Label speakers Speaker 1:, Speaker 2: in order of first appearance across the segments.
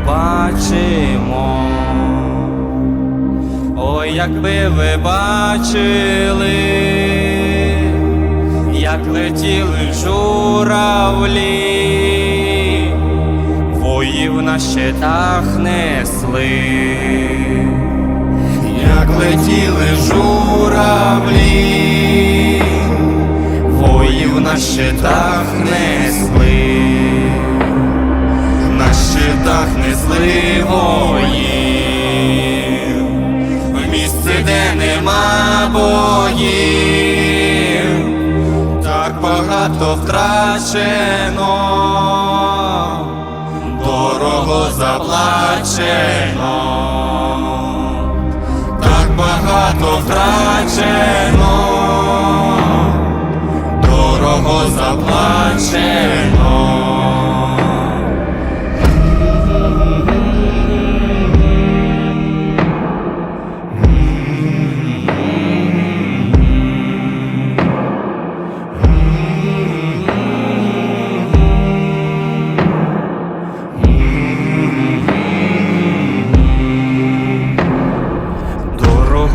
Speaker 1: не пробачимо. Ой, якби ви бачили, як летіли журавлі, воїв на щитах несли як летіли журавлі, воїв на щитах несли, щитах несли воїв, в місце, де нема боїв, так багато втрачено, дорого заплачено. Так багато втрачено, дорого заплачено.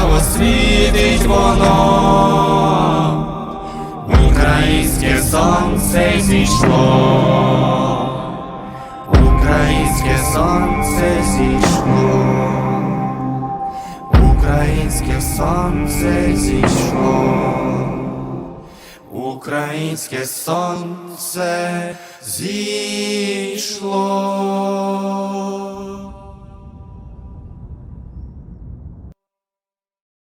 Speaker 1: хай яскраво світить воно, українське сонце зійшло, українське сонце зійшло, українське сонце зійшло, українське сонце зійшло.